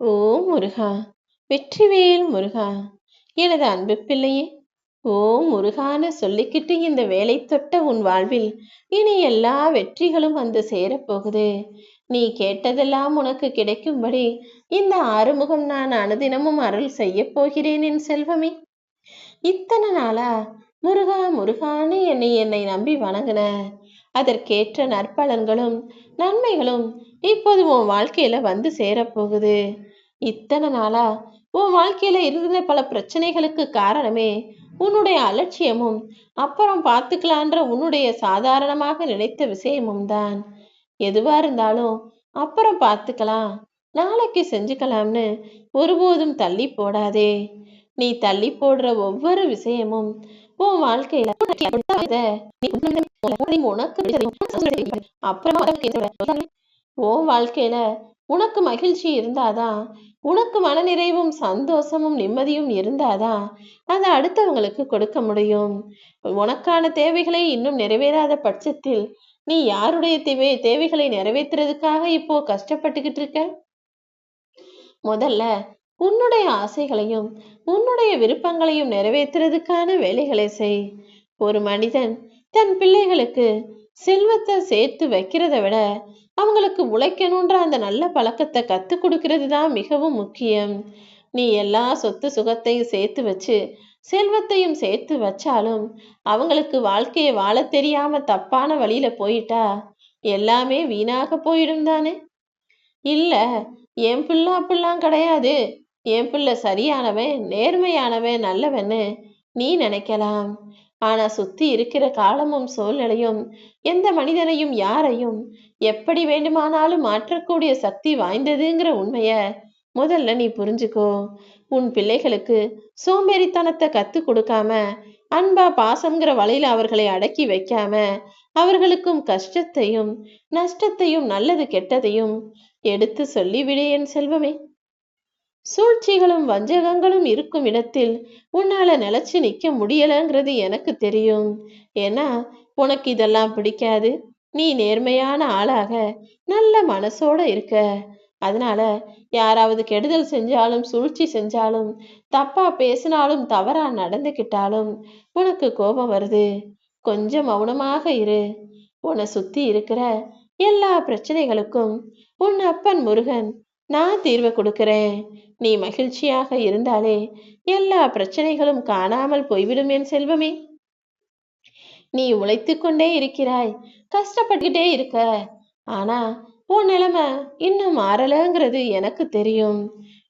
ஓ முருகா வெற்றிவேல் முருகா எனது அன்பு பிள்ளையே ஓ முருகான்னு சொல்லிக்கிட்டு இந்த வேலை தொட்ட உன் வாழ்வில் இனி எல்லா வெற்றிகளும் வந்து சேரப்போகுது. நீ கேட்டதெல்லாம் உனக்கு கிடைக்கும்படி இந்த ஆறுமுகம் நான் அனுதினமும் அருள் செய்ய போகிறேன் என் செல்வமே. இத்தனை நாளா முருகா முருகான்னு என்னை என்னை நம்பி வணங்கின. அதற்கேற்ற நற்பலன்களும் நன்மைகளும் இப்போது உன் வாழ்க்கையில வந்து சேரப்போகுது. இத்தனை நாளா உன் வாழ்க்கையில இருந்த பல பிரச்சனைகளுக்கு காரணமே உன்னுடைய அலட்சியமும் அப்புறம் பார்த்துக்கலான்ற உன்னுடைய சாதாரணமாக நினைத்த விஷயமும் தான். எதுவா இருந்தாலும் அப்புறம் பார்த்துக்கலாம். நாளைக்கு செஞ்சுக்கலாம்னு ஒருபோதும் தள்ளி போடாதே. நீ தள்ளி போடுற ஒவ்வொரு விஷயமும் உன் வாழ்க்கையில உனக்கு அப்புறமா உன் வாழ்க்கையில உனக்கு மகிழ்ச்சி இருந்தாதான் உனக்கு மனநிறைவும் சந்தோஷமும் நிம்மதியும் இருந்தாதான் அதை அடுத்தவங்களுக்கு கொடுக்க முடியும். உனக்கான தேவைகளை இன்னும் நிறைவேறாத பட்சத்தில் நீ யாருடைய தேவை தேவைகளை நிறைவேற்றுறதுக்காக இப்போ கஷ்டப்பட்டுக்கிட்டு இருக்க? முதல்ல உன்னுடைய ஆசைகளையும் உன்னுடைய விருப்பங்களையும் நிறைவேற்றுறதுக்கான வேலைகளை செய். ஒரு மனிதன் தன் பிள்ளைகளுக்கு செல்வத்தை சேர்த்து வைக்கிறத விட அவங்களுக்கு உழைக்கணுன்ற அந்த நல்ல பழக்கத்தை கற்றுக் கொடுக்கறது தான் மிகவும் முக்கியம். நீ எல்லா சொத்து சுகத்தையும் சேர்த்து வச்சு செல்வத்தையும் சேர்த்து வச்சாலும் அவங்களுக்கு வாழ்க்கையை வாழ தெரியாம தப்பான வழியில போயிட்டா எல்லாமே வீணாக போயிடும் தானே? இல்ல என் பிள்ளை அப்படிலாம் கிடையாது. என் பிள்ளை சரியானவன் நேர்மையானவன் நல்லவன்னு நீ நினைக்கலாம். ஆனா சுத்தி இருக்கிற காலமும் சூழ்நிலையும் எந்த மனிதனையும் யாரையும் எப்படி வேண்டுமானாலும் மாற்றக்கூடிய சக்தி வாய்ந்ததுங்கிற உண்மைய முதல்ல நீ புரிஞ்சுக்கோ. உன் பிள்ளைகளுக்கு சோம்பேறித்தனத்தை கத்து கொடுக்காம அன்பா பாசங்கிற வலையில அவர்களை அடக்கி வைக்காம அவர்களுக்கும் கஷ்டத்தையும் நஷ்டத்தையும் நல்லது கெட்டதையும் எடுத்து சொல்லி விடு என் செல்வமே. சூழ்ச்சிகளும் வஞ்சகங்களும் இருக்கும் இடத்தில் உன்னால நிலைச்சு நிக்க முடியலங்கிறது எனக்கு தெரியும். ஏன்னா உனக்கு இதெல்லாம் பிடிக்காது. நீ நேர்மையான ஆளாக நல்ல மனசோட இருக்க. அதனால யாராவது கெடுதல் செஞ்சாலும் சூழ்ச்சி செஞ்சாலும் தப்பா பேசினாலும் தவறா நடந்துக்கிட்டாலும் உனக்கு கோபம் வருது. கொஞ்சம் மௌனமாக இரு. உன்னை சுத்தி இருக்கிற எல்லா பிரச்சனைகளுக்கும் உன் அப்பன் முருகன் நான் தீர்வு கொடுக்கிறேன். நீ மகிழ்ச்சியாக இருந்தாலே எல்லா பிரச்சனைகளும் காணாமல் போய்விடும் என் செல்வமே. நீ உழைத்து கொண்டே இருக்கிறாய். கஷ்டப்பட்டுக்கிட்டே இருக்க. ஆனா உன் நிலைமை இன்னும் மாறலங்கிறது எனக்கு தெரியும்.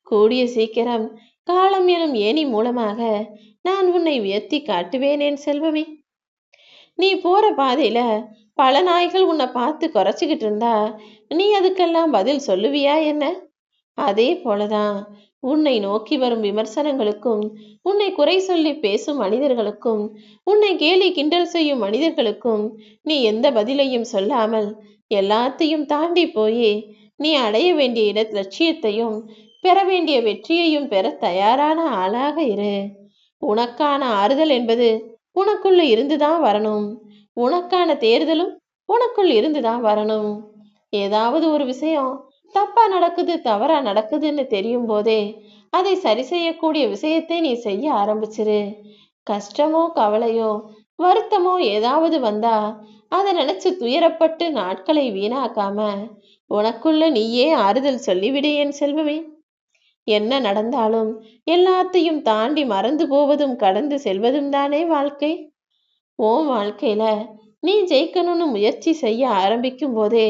கூடிய சீக்கிரம் காலம் எனும் ஏணி மூலமாக நான் உன்னை உயர்த்தி காட்டுவேன் என் செல்வமே. நீ போற பாதையில பல நாய்கள் உன்னை பார்த்து குறைச்சிக்கிட்டு இருந்தா நீ அதுக்கெல்லாம் பதில் சொல்லுவியா என்ன? அதே போலதான் உன்னை நோக்கி வரும் விமர்சனங்களுக்கும் உன்னை குறை சொல்லி பேசும் மனிதர்களுக்கும் உன்னை கேலி கிண்டல் செய்யும் மனிதர்களுக்கும் நீ எந்த பதிலையும் சொல்லாமல் எல்லாத்தையும் தாண்டி போயே. நீ அடைய வேண்டிய இட லட்சியத்தையும் பெற வேண்டிய வெற்றியையும் பெற தயாரான ஆளாக இரு. உனக்கான ஆறுதல் என்பது உனக்குள்ள இருந்துதான் வரணும். உனக்கான தேர்தலும் உனக்குள் இருந்துதான் வரணும். ஏதாவது ஒரு விஷயம் தப்பா நடக்குது தவறா நடக்குதுன்னு தெரியும் போதே அதை சரி செய்யக்கூடிய விஷயத்தை நீ செய்ய ஆரம்பிச்சிரு. கஷ்டமோ கவலையோ வருத்தமோ ஏதாவது வந்தா அதை நினைச்சு துயரப்பட்டு நாட்களை வீணாக்காம உனக்குள்ள நீயே ஆறுதல் சொல்லிவிடு என் செல்வமே. என்ன நடந்தாலும் எல்லாத்தையும் தாண்டி மறந்து போவதும் கடந்து செல்வதும் தானே வாழ்க்கை. ஓ வாழ்க்கையில நீ ஜெயிக்கணும்னு முயற்சி செய்ய ஆரம்பிக்கும் போதே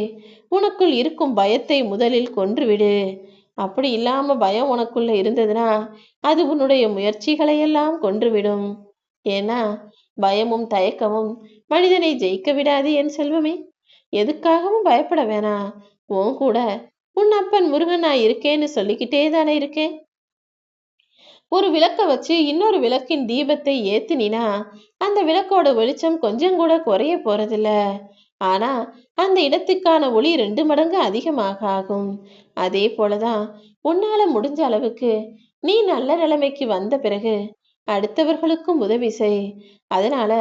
உனக்குள் இருக்கும் பயத்தை முதலில் கொன்றுவிடு. அப்படி இல்லாம பயம் உனக்குள்ள இருந்ததுன்னா அது உன்னுடைய முயற்சிகளை எல்லாம் கொன்றுவிடும். ஏன்னா பயமும் தயக்கமும் மனிதனை ஜெயிக்க விடாது என் செல்வமே. எதுக்காகவும் பயப்பட வேணாம் உன் கூட உன் அப்பன் முருகன் நான் இருக்கேன்னு சொல்லிக்கிட்டே தானே இருக்கேன். ஒரு விளக்க வச்சு இன்னொரு விளக்கின் தீபத்தை ஏத்துனினா அந்த விளக்கோட வெளிச்சம் கொஞ்சம் கூட குறைய போறதில்ல. ஆனா அந்த இடத்துக்கான ஒளி ரெண்டு மடங்கு அதிகமாக ஆகும். அதே போலதான் உன்னால முடிஞ்ச அளவுக்கு நீ நல்ல நிலைமைக்கு வந்த பிறகு அடுத்தவர்களுக்கும் உதவி செய். அதனால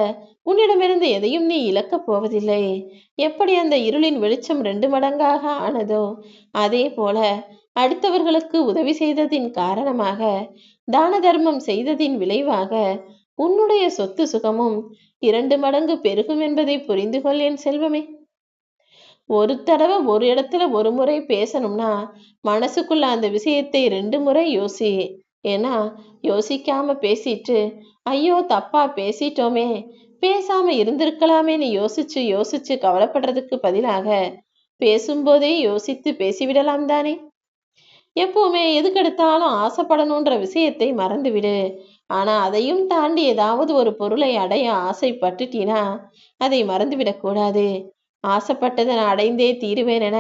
உன்னிடமிருந்து எதையும் நீ இழக்கப் போவதில்லை. எப்படி அந்த இருளின் வெளிச்சம் ரெண்டு மடங்காக ஆனதோ அதே போல அடுத்தவர்களுக்கு உதவி செய்ததின் காரணமாக தான தர்மம் செய்ததின் விளைவாக உன்னுடைய சொத்து சுகமும் இரண்டு மடங்கு பெருகும் என்பதை புரிந்து கொள் என் செல்வமே. ஒரு தடவை ஒரு இடத்துல ஒரு முறை பேசணும்னா மனசுக்குள்ள அந்த விஷயத்தை ரெண்டு முறை யோசி. ஏன்னா யோசிக்காம பேசிட்டு ஐயோ தப்பா பேசிட்டோமே பேசாம இருந்திருக்கலாமேன்னு யோசிச்சு யோசிச்சு கவலைப்படுறதுக்கு பதிலாக பேசும்போதே யோசித்து பேசிவிடலாம் தானே. எப்பவுமே எதுக்கெடுத்தாலும் ஆசைப்படணுன்ற விஷயத்தை மறந்துவிடு. ஆனா அதையும் தாண்டி ஏதாவது ஒரு பொருளை அடைய ஆசைப்பட்டுட்டீனா அதை மறந்துவிடக்கூடாது ஆசைப்பட்டதை நான் அடைந்தே தீருவேன் என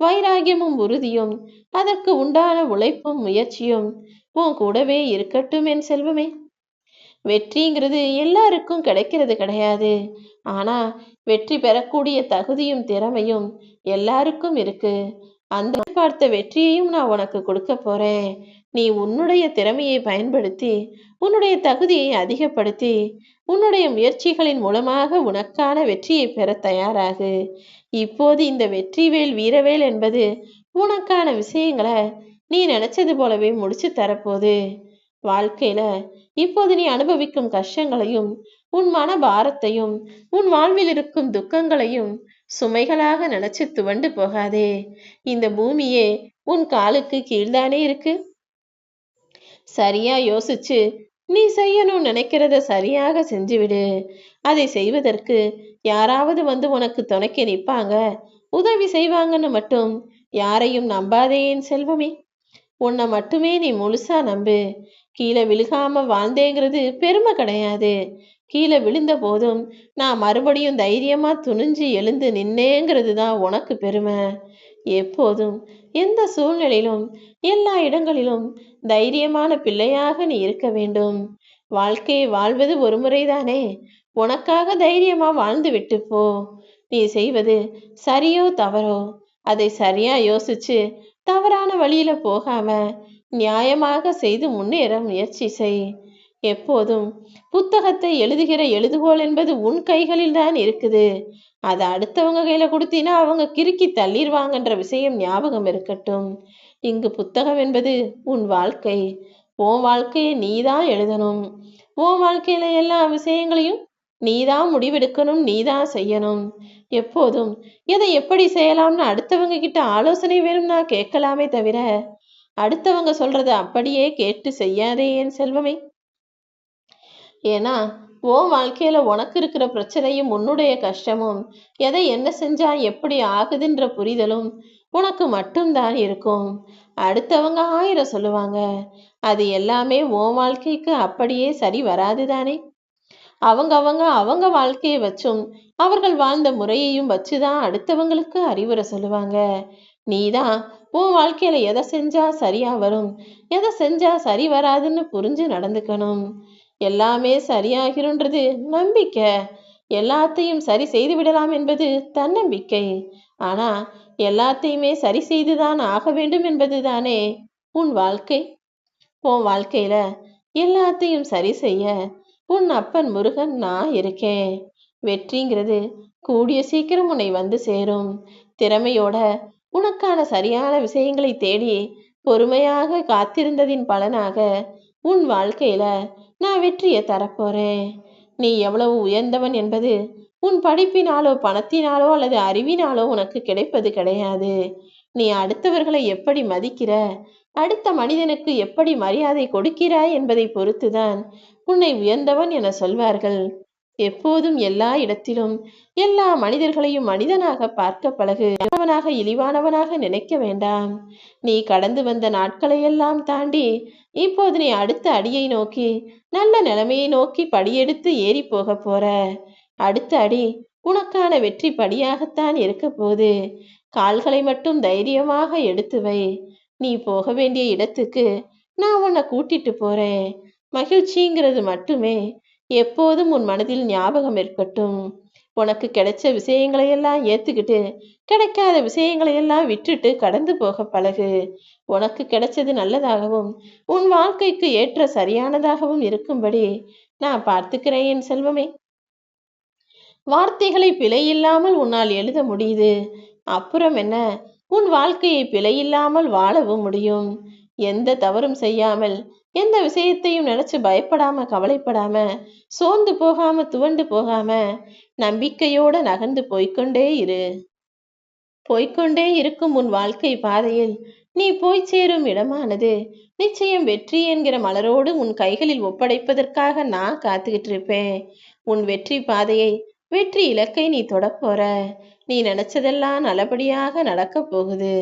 வைராகியமும் உறுதியும் அதற்கு உண்டான உழைப்பும் முயற்சியும் உன் கூடவே இருக்கட்டும் என் செல்வமே. வெற்றிங்கிறது எல்லாருக்கும் கிடைக்கிறது கிடையாது. ஆனா வெற்றி பெறக்கூடிய தகுதியும் திறமையும் எல்லாருக்கும் இருக்கு. அந்த பார்த்த வெற்றியையும் நான் உனக்கு கொடுக்க போறேன். நீ உன்னுடைய திறமையை பயன்படுத்தி உன்னுடைய தகுதியை அதிகப்படுத்தி உன்னுடைய முயற்சிகளின் மூலமாக உனக்கான வெற்றியை பெற தயாராகு. இப்போது இந்த வெற்றிவேல் வீரவேல் என்பது உனக்கான விஷயங்களை நீ நினைச்சது போலவே முடிச்சு தரப்போகுது. வாழ்க்கையில இப்போது நீ அனுபவிக்கும் கஷ்டங்களையும் உன் மன பாரத்தையும் உன் வாழ்வில் இருக்கும் துக்கங்களையும் சுமைகளாக நினைச்சு துவண்டு போகாதே. இந்த பூமியே உன் காலுக்கு கீழ்தானே இருக்கு? சரியா யோசிச்சு நீ செய்யணும் நினைக்கிறத சரியாக செஞ்சுவிடு. அதை செய்வதற்கு யாராவது வந்து உனக்கு துணைக்கு நிற்பாங்க. உதவி செய்வாங்கன்னு மட்டும் யாரையும் நம்பாதே என் செல்வமே. உன்னை மட்டுமே நீ முழுசா நம்பு. கீழே விழுகாம வாழ்ந்தேங்கிறது பெருமை கிடையாது. கீழே விழுந்த போதும் நான் மறுபடியும் தைரியமா துணிஞ்சு எழுந்து நின்னேங்கிறது தான் உனக்கு பெருமை. எப்போதும் எந்த சூழ்நிலையிலும் எல்லா இடங்களிலும் தைரியமான பிள்ளையாக நீ இருக்க வேண்டும். வாழ்க்கையை வாழ்வது ஒரு முறைதானே? உனக்காக தைரியமா வாழ்ந்து விட்டு போ. நீ செய்வது சரியோ தவறோ? அதை சரியா யோசிச்சு தவறான வழியில போகாம நியாயமாக செய்து முன்னேற முயற்சி செய். எப்போதும் புத்தகத்தை எழுதுகிற எழுதுகோள் என்பது உன் கைகளில் தான் இருக்குது. அதை அடுத்தவங்க கையில கொடுத்தீனா அவங்க கிறுக்கி தள்ளிடுவாங்கன்ற விஷயம் ஞாபகம் இருக்கட்டும். இங்கு புத்தகம் என்பது உன் வாழ்க்கை. உன் வாழ்க்கையை நீ தான் எழுதணும். உன் வாழ்க்கையில எல்லா விஷயங்களையும் நீ தான் முடிவெடுக்கணும் நீ தான் செய்யணும். எப்போதும் எதை எப்படி செய்யலாம்னு அடுத்தவங்க கிட்ட ஆலோசனை வேணும்னா கேட்கலாமே தவிர அடுத்தவங்க சொல்றத அப்படியே கேட்டு செய்யாதே என் செல்வமே. ஏன்னா உன் வாழ்க்கையில உனக்கு இருக்கிற பிரச்சனையும் உன்னுடைய கஷ்டமும் எதை என்ன செஞ்சா எப்படி ஆகுதுன்ற புரிதலும் உனக்கு மட்டும்தான் இருக்கும். அடுத்தவங்க ஆயிரம் சொல்லுவாங்க அது எல்லாமே உன் வாழ்க்கைக்கு அப்படியே சரி வராது தானே? அவங்க அவங்க அவங்க வாழ்க்கையை வச்சும் அவர்கள் வாழ்ந்த முறையையும் வச்சுதான் அடுத்தவங்களுக்கு அறிவுரை சொல்லுவாங்க. நீதான் உன் வாழ்க்கையில எதை செஞ்சா சரியா வரும் எதை செஞ்சா சரி வராதுன்னு புரிஞ்சு நடந்துக்கணும். எல்லாமே சரியாகிருன்றது நம்பிக்கை. எல்லாத்தையும் சரி செய்து விடலாம் என்பது தன்னம்பிக்கை. ஆனா எல்லாத்தையுமே சரி செய்துதான் ஆக வேண்டும் என்பது தானே உன் வாழ்க்கை? உன் வாழ்க்கையில எல்லாத்தையும் சரி செய்ய உன் அப்பன் முருகன் நான் இருக்கேன். வெற்றிங்கிறது கூடிய சீக்கிரம் உன்னை வந்து சேரும். திறமையோட உனக்கான சரியான விஷயங்களை தேடி பொறுமையாக காத்திருந்ததின் பலனாக உன் வாழ்க்கையில நான் வெற்றியை தரப்போறேன். நீ எவ்வளவு உயர்ந்தவன் என்பது உன் படிப்பினாலோ பணத்தினாலோ அல்லது அறிவினாலோ உனக்கு கிடைப்பது கிடையாது. நீ அடுத்தவர்களை எப்படி மதிக்கிற? அடுத்த மனிதனுக்கு எப்படி மரியாதை கொடுக்கிறாய் என்பதை பொறுத்துதான் உன்னை உயர்ந்தவன் என சொல்வார்கள். எப்போதும் எல்லா இடத்திலும் எல்லா மனிதர்களையும் மனிதனாக பார்க்க பழகு அவனாக இழிவானவனாக நினைக்க வேண்டாம். நீ கடந்து வந்த நாட்களை எல்லாம் தாண்டி இப்போது நீ அடுத்த அடியை நோக்கி நல்ல நிலைமையை நோக்கி படியெடுத்து ஏறி போக போற. அடுத்த அடி உனக்கான வெற்றி படியாகத்தான் இருக்க போது கால்களை மட்டும் தைரியமாக எடுத்து வை. நீ போக வேண்டிய இடத்துக்கு நான் உன்னை கூட்டிட்டு போறேன். மகிழ்ச்சிங்கிறது மட்டுமே எப்போதும் உன் மனதில் ஞாபகம் இருக்கட்டும். உனக்கு கிடைச்ச விஷயங்களையெல்லாம் ஏத்துக்கிட்டு கிடைக்காத விஷயங்களையெல்லாம் விட்டுட்டு கடந்து போக பழகு. உனக்கு கிடைச்சது நல்லதாகவும் உன் வாழ்க்கைக்கு ஏற்ற சரியானதாகவும் இருக்கும்படி நான் பார்த்துக்கிறேன் என் செல்வமே. வார்த்தைகளை பிழை இல்லாமல் உன்னால் எழுத முடியுது. அப்புறம் என்ன? உன் வாழ்க்கையை பிழையில்லாமல் வாழவும் முடியும். எந்த தவறும் செய்யாமல் எந்த விஷயத்தையும் நினைச்சு பயப்படாம கவலைப்படாம சோர்ந்து போகாம துவண்டு போகாம நம்பிக்கையோட நகர்ந்து போய்கொண்டே இரு. போய்க்கொண்டே இருக்கும் உன் வாழ்க்கை பாதையில் நீ போய் சேரும் இடமானது. நிச்சயம் வெற்றி என்கிற மலரோடு உன் கைகளில் ஒப்படைப்பதற்காக நான் காத்துக்கிட்டு இருப்பேன் உன் வெற்றி பாதையை வெற்றி இலக்கை நீ தொடப்போற. நீ நினைச்சதெல்லாம் நல்லபடியாக நடக்க போகுது.